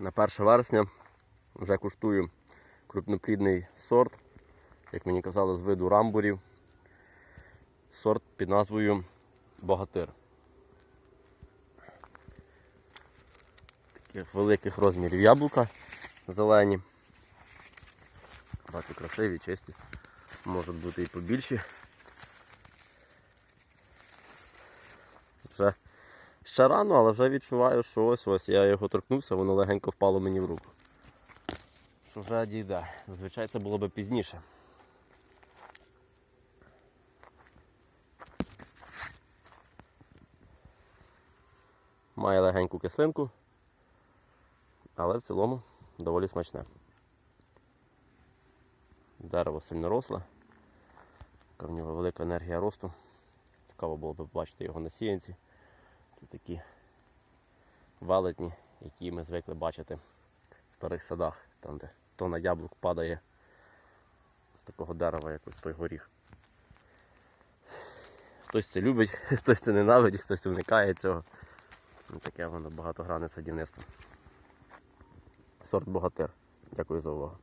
На 1 вересня вже куштую крупноплідний сорт, як мені казали, з виду рамбурів. Сорт під назвою Богатир. Таких великих розмірів яблука зелені. Бачу, красиві, чисті. Можуть бути і побільші. Вже ще рано, але вже відчуваю, що ось ось я його торкнувся, воно легенько впало мені в руку. Що вже дійде. Зазвичай це було би пізніше. Має легеньку кислинку, але в цілому доволі смачне. Дерево сильно росле, в нього велика енергія росту. Цікаво було б побачити його на сіянці. Це такі велетні, які ми звикли бачити в старих садах, там де тона яблук падає з такого дерева, як ось той горіх. Хтось це любить, хтось це ненавидить, хтось уникає цього. Ну, Таке воно багатогранне садівництво. Сорт богатир. Дякую за увагу.